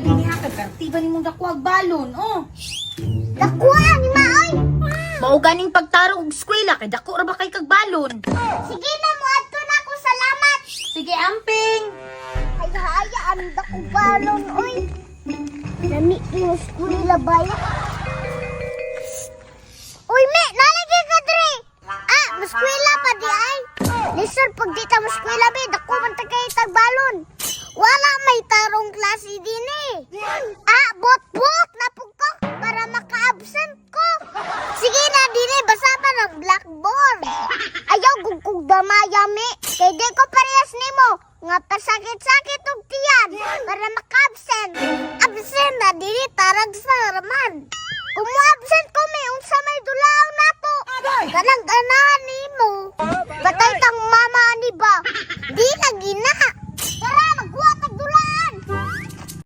din ha kay pertiba nimong dako ag balon. Oh. Dakuha ni Maoy. Mao ganing pagtarong og eskwela kay dako ra ba kay kag balon. Sige na mo adto na ako salamat. Sige, amping. Ay haya ang dako balon oy. Nami yung eskwela baya. Uy, me, nalagay ka dre. Ah, muskwela pa di ay. Listen, pag di ta muskwela be, dako ng blackboard. Ayaw gugkog damayami. Kay di ko parehas nimo. Nga pasakit-sakit og tiyan para maka-absent. Absent na dili tarag sa raman. Kung absent ko may unsa may dulaw nato. Kanang